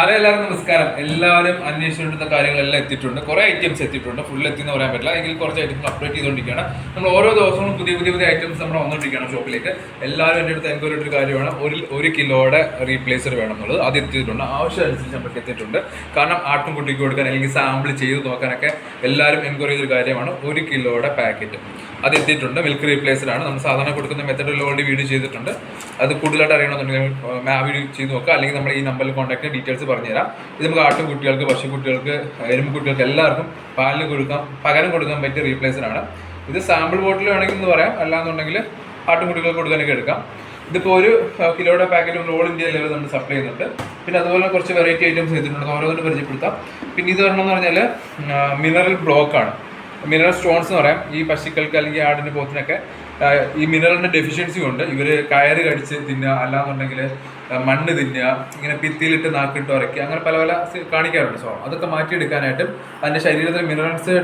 Hello എല്ലാവർക്കും നമസ്കാരം. എല്ലാവരും അന്വേഷിച്ചുകൊണ്ടിരുന്ന കാര്യങ്ങളെല്ലാം എത്തിയിട്ടുണ്ട്. കുറേ ഐറ്റംസ് എത്തിയിട്ടുണ്ട്. ഫുൾ എത്തിയെന്ന് പറയാൻ പറ്റില്ല. എങ്കിൽ കുറച്ച് ഐറ്റംസ് അപ്ഡേറ്റ് ചെയ്തുകൊണ്ടിരിക്കുകയാണ്. നമ്മൾ ഓരോ ദിവസവും പുതിയ പുതിയ പുതിയ ഐറ്റംസ് നമ്മൾ വന്നുകൊണ്ടിരിക്കുകയാണ് ഷോപ്പിലേക്ക് എല്ലാവരും എന്റെ അടുത്ത് എൻക്വയറി ഒരു കാര്യമാണ്. ഒരു ഒരു കിലോയുടെ റീപ്ലേസർ വേണം എന്നുള്ളത് അത് എത്തിയിട്ടുണ്ട്. ആവശ്യം അനുസരിച്ച് നമുക്ക് എത്തിയിട്ടുണ്ട്. കാരണം ആട്ടും കുട്ടിക്ക് കൊടുക്കാൻ അല്ലെങ്കിൽ സാമ്പിൾ ചെയ്ത് നോക്കാനൊക്കെ എല്ലാവരും എൻക്വയറി ചെയ്തൊരു കാര്യമാണ്. ഒരു കിലോയുടെ പാക്കറ്റ് അത് എത്തിയിട്ടുണ്ട്. മിൽക്ക് റീപ്ലേസർ ആണ്. നമ്മൾ സാധാരണ കൊടുക്കുന്ന മെത്തഡിൽ ഓൾറെഡി വീഡിയോ ചെയ്തിട്ടുണ്ട്. അത് കൂടുതലായിട്ട് അറിയണമെന്നുണ്ടെങ്കിൽ മാ വീഡിയോ ചെയ്ത് നോക്കുക. അല്ലെങ്കിൽ നമ്മൾ ഈ നമ്പറിൽ കോൺടാക്ട് ഡീറ്റെയിൽസ് പറഞ്ഞുതരാം. ഇത് നമുക്ക് ആട്ടും കുട്ടികൾക്ക് പശു കുട്ടികൾക്ക് എരുമ്പ് കുട്ടികൾക്ക് എല്ലാവർക്കും പാലിന് കൊടുക്കാം പകരം കൊടുക്കാൻ പറ്റിയ റീപ്ലേസർ ആണ്. ഇത് സാമ്പിൾ ബോട്ടിൽ വേണമെങ്കിൽ എന്ന് പറയാം. അല്ലാന്നുണ്ടെങ്കിൽ ആട്ടും കുട്ടികൾക്ക് കൊടുക്കാനൊക്കെ എടുക്കാം. ഇതിപ്പോൾ ഒരു കിലോയുടെ പാക്കറ്റ് ഓൾ ഇന്ത്യ ലെവൽ നമ്മൾ സപ്ലൈ ചെയ്യുന്നുണ്ട്. പിന്നെ അതുപോലെ കുറച്ച് വെറൈറ്റി ഐറ്റംസ് ചെയ്തിട്ടുണ്ട് ഓരോന്നും പരിചയപ്പെടുത്താം. പിന്നെ ഇത് പറഞ്ഞെന്ന് പറഞ്ഞാൽ മിനറൽ ബ്ലോക്കാണ് മിനറൽ സ്റ്റോൺസ് എന്ന് പറയാം. ഈ പശുക്കൾക്ക് അല്ലെങ്കിൽ ആടിന് പോത്തിനൊക്കെ ഈ മിനറലിന്റെ ഡെഫിഷ്യൻസി ഉണ്ട് ഇവർ കയറ് കടിച്ച് തിന്നുക അല്ലാന്നുണ്ടെങ്കിൽ മണ്ണ് തിന്നുക ഇങ്ങനെ പിത്തിയിലിട്ട് നാക്കിട്ട് ഉറക്കുക അങ്ങനെ പല പല കാണിക്കാറുണ്ട് സോ അതൊക്കെ മാറ്റിയെടുക്കാനായിട്ടും അതിന്റെ ശരീരത്തിൽ മിനറൽസ്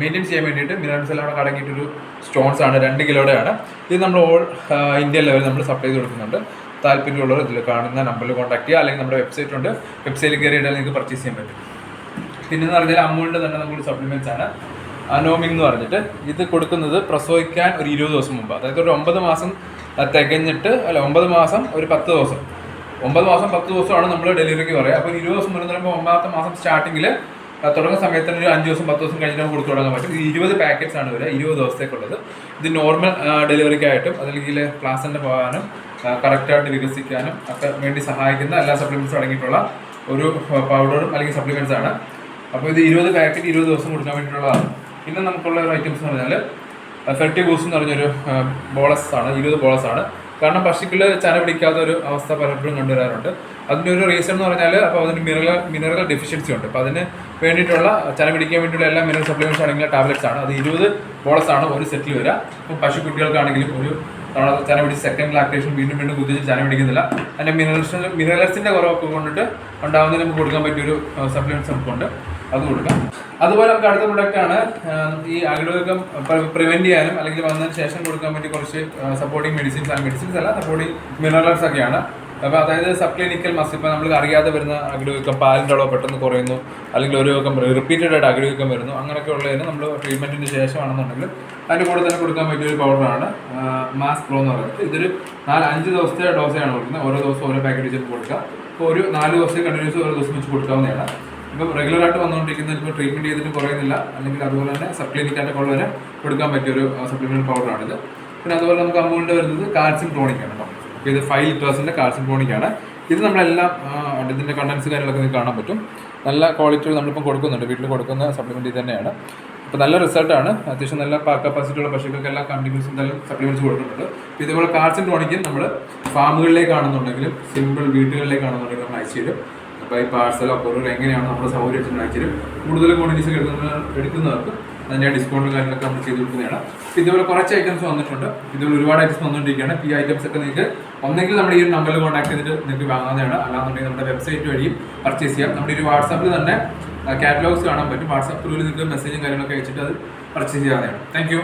മെയിന്റെയിൻ ചെയ്യാൻ വേണ്ടിയിട്ട് മിനറൽസ് എല്ലാം കൂടെ അടങ്ങിയിട്ടൊരു സ്റ്റോൺസ് ആണ് രണ്ട് കിലോയുടെയാണ്. ഇത് നമ്മൾ ഓൾ ഇന്ത്യ ലെവൽ നമ്മൾ സപ്ലൈ ചെയ്ത് കൊടുക്കുന്നുണ്ട്. താല്പര്യമുള്ളവർ ഇതിൽ കാണുന്ന നമ്പറിൽ കോൺടാക്ട് ചെയ്യുക അല്ലെങ്കിൽ നമ്മുടെ വെബ്സൈറ്റ് ഉണ്ട്. വെബ്സൈറ്റിൽ കയറിയിട്ടാൽ നിങ്ങൾക്ക് പർച്ചേസ് ചെയ്യാൻ പറ്റും. പിന്നെ എന്ന് പറഞ്ഞാൽ അമൂലിന്റെ തന്നെ നമുക്ക് സപ്ലിമെന്റ്സ് ആണ്. അനോമിൻ എന്ന് പറഞ്ഞിട്ട് ഇത് കൊടുക്കുന്നത് പ്രസവിക്കാൻ ഒരു ഇരുപത് ദിവസം മുമ്പ്. അതായത് ഒരു ഒമ്പത് മാസം തികഞ്ഞിട്ട് അല്ല ഒമ്പത് മാസം ഒരു പത്ത് ദിവസം. ഒമ്പത് മാസം പത്ത് ദിവസമാണ് നമ്മൾ ഡെലിവറിക്ക് പറയുക. അപ്പോൾ ഇരുപത് ദിവസം മുന്നേ പറയുമ്പോൾ ഒമ്പതാമത്തെ മാസം സ്റ്റാർട്ടിങ്ങിൽ തുടങ്ങുന്ന സമയത്ത് ഒരു അഞ്ച് ദിവസം പത്ത് ദിവസം കഴിഞ്ഞാൽ കൊടുത്തു തുടങ്ങാൻ പറ്റും. ഇരുപത് പാക്കറ്റ്സ് ആണ് വരിക ഇരുപത് ദിവസത്തേക്കുള്ളത്. ഇത് നോർമൽ ഡെലിവറിക്കായിട്ടും അതല്ലെങ്കിൽ പ്ലാസന്റെ പോകാനും കറക്റ്റായിട്ട് വികസിക്കാനും ഒക്കെ വേണ്ടി സഹായിക്കുന്ന എല്ലാ സപ്ലിമെന്റ്സും അടങ്ങിയിട്ടുള്ള ഒരു പൗഡറും അല്ലെങ്കിൽ സപ്ലിമെന്റ്സ് ആണ്. അപ്പോൾ ഇത് ഇരുപത് പാക്കറ്റ് ഇരുപത് ദിവസം കൊടുക്കാൻ വേണ്ടിയിട്ടുള്ളതാണ്. പിന്നെ നമുക്കുള്ള ഒരു ഐറ്റംസ് എന്ന് പറഞ്ഞാൽ ഫെർട്ടി ബൂസ്റ്റ് എന്ന് പറഞ്ഞൊരു ബോളസ് ആണ് ഇരുപത് ബോളസ് ആണ്. കാരണം പശുക്കൾ ചന പിടിക്കാത്ത ഒരു അവസ്ഥ പലപ്പോഴും കണ്ടുവരാറുണ്ട്. അതിന്റെ ഒരു റീസൺ എന്ന് പറഞ്ഞാൽ അപ്പോൾ അതിന് മിനറൽ മിനറൽ ഡെഫിഷ്യൻസി ഉണ്ട്. അപ്പോൾ അതിന് വേണ്ടിയിട്ടുള്ള ചന പിടിക്കാൻ വേണ്ടിയിട്ടുള്ള എല്ലാ മിനറൽ സപ്ലിമെന്റ്സ് ആണെങ്കിലും ടാബ്ലറ്റ്സ് ആണ്. അത് ഇരുപത് ബോളസ് ആണ് ഒരു സെറ്റിൽ വരിക. ഇപ്പോൾ പശുക്കുട്ടികൾക്കാണെങ്കിലും ഒരു തവണ ചന പിടിച്ച് സെക്കൻഡ് ലാക്ടേഷൻ വീണ്ടും വീണ്ടും കുതിച്ച് ചന പിടിക്കുന്നില്ല അതിന്റെ മിനറൽസ് മിനറൽസിന്റെ കുറവൊക്കെ കൊണ്ടിട്ട് ഉണ്ടാകുന്നതിന് നമുക്ക് കൊടുക്കാൻ പറ്റിയ ഒരു സപ്ലിമെന്റ്സ് നമുക്കുണ്ട്. അത് കൊടുക്കാം. അതുപോലെ നമുക്ക് അടുത്ത ആണ് ഈ അകിടുവക്കം പ്രിവെന്റ് ചെയ്യാനും അല്ലെങ്കിൽ വന്നതിന് ശേഷം കൊടുക്കാൻ പറ്റിയ കുറച്ച് സപ്പോർട്ടിങ് മെഡിസിൻസ് ആണ് മെഡിസിൻസ് അല്ല സപ്പോർട്ടിങ് മിനറൽസ് ഒക്കെയാണ്. അപ്പോൾ അതായത് സബ്ക്ലിനിക്കൽ മസ് ഇപ്പൊ നമ്മൾ അറിയാതെ വരുന്ന അകിടുവക്കം പാലിന്റെ അളവ് പെട്ടെന്ന് കുറയുന്നു അല്ലെങ്കിൽ ഒരു വീക്കം റിപ്പീറ്റഡ് ആയിട്ട് അകിടുവക്കം വരുന്നു അങ്ങനെയൊക്കെ ഉള്ളതിന് നമ്മൾ ട്രീറ്റ്മെന്റിന് ശേഷമാണെന്നുണ്ടെങ്കിൽ അതിന്റെ കൂടെ തന്നെ കൊടുക്കാൻ പറ്റിയ ഒരു പൗഡറാണ് മാസ് പ്രോ എന്ന് പറയുന്നത്. ഇതൊരു നാല് അഞ്ച് ദിവസത്തെ ഡോസയാണ് കൊടുക്കുന്നത്. ഓരോ ദിവസം ഓരോ പാക്കറ്റ് വെച്ചിട്ട് കൊടുക്കുക അപ്പോൾ ഒരു നാല് ദിവസം കണ്ടിന്യൂസ് ഓരോ ദിവസം വെച്ച് കൊടുക്കാവുന്നതാണ്. ഇപ്പം റെഗുലറായിട്ട് വന്നുകൊണ്ടിരിക്കുന്ന ഇപ്പോൾ ട്രീറ്റ്മെന്റ് ചെയ്തിട്ട് കുറയുന്നില്ല. അല്ലെങ്കിൽ അതുപോലെ തന്നെ സബ് ക്ലിനിക്കായിട്ട് ഉള്ളവരെ കൊടുക്കാൻ പറ്റിയ ഒരു സപ്ലിമെന്റ് പൗഡറാണിത് പിന്നെ അതുപോലെ നമുക്ക് അമൗണ്ട് വരുന്നത് കാൽസ്യം ടോണിക് ആണ് കേട്ടോ ഇത് ഫൈവ് ലിറ്റേഴ്സിന്റെ കാൽസ്യം ടോണിക് ഇത് നമ്മളെല്ലാം ഇതിന്റെ കണ്ടൻസ് കാര്യങ്ങളൊക്കെ നിങ്ങൾക്ക് കാണാൻ പറ്റും. നല്ല ക്വാളിറ്റി നമ്മളിപ്പം കൊടുക്കുന്നുണ്ട്. വീട്ടിൽ കൊടുക്കുന്ന സപ്ലിമെന്റ് ഇത് തന്നെയാണ്. അപ്പോൾ നല്ല റിസൾട്ടാണ് അത്യാവശ്യം നല്ല കപ്പാസിറ്റി ഉള്ള പശുക്കൾക്കെല്ലാം കണ്ടിന്യൂസ് എന്തായാലും സപ്ലിമെന്റ്സ് കൊടുക്കുന്നുണ്ട്. ഇതുപോലെ കാൽസ്യം ടോണിക്കും നമ്മൾ ഫാമുകളിലേക്കാണെന്നുണ്ടെങ്കിലും സിമ്പിൾ വീടുകളിലേക്കാണെന്നുണ്ടെങ്കിലും നമ്മൾ അയച്ചു തരും. അപ്പോൾ ഈ പാഴ്സലോ കൊറിയർ എങ്ങനെയാണ് നമ്മുടെ സൗകര്യം അയച്ചു തരും. കൂടുതൽ ക്വാണ്ടിറ്റീസ് എടുക്കുന്ന എടുക്കുന്നവർക്ക് അതിന്റെ ഡിസ്കൗണ്ട് കാര്യങ്ങളൊക്കെ നമ്മൾ ചെയ്ത് കൊടുക്കുന്നതാണ്. ഇതുപോലെ കുറച്ച് ഐറ്റംസ് വന്നിട്ടുണ്ട്. ഇതുപോലെ ഒരുപാട് ഐറ്റംസ് വന്നുകൊണ്ടിരിക്കുകയാണ്. ഈ ഐറ്റംസ് ഒക്കെ നിങ്ങൾക്ക് ഒന്നെങ്കിൽ നമ്മുടെ ഈ ഒരു നമ്പറിൽ കോൺടാക്ട് ചെയ്തിട്ട് നിങ്ങൾക്ക് വാങ്ങാവുന്നതാണ്. അല്ലാന്നുണ്ടെങ്കിൽ നമ്മുടെ വെബ്സൈറ്റ് വഴി പർച്ചേസ് ചെയ്യാം. നമ്മുടെ ഒരു വാട്സാപ്പിൽ തന്നെ കാറ്റലോഗ്സ് കാണാൻ പറ്റും. വാട്സാപ്പ് ത്രൂവിൽ നിങ്ങൾക്ക് മെസ്സേജും കാര്യങ്ങളൊക്കെ അയച്ചിട്ട് അത് പർച്ചേസ് ചെയ്യാവുന്നതാണ്. താങ്ക്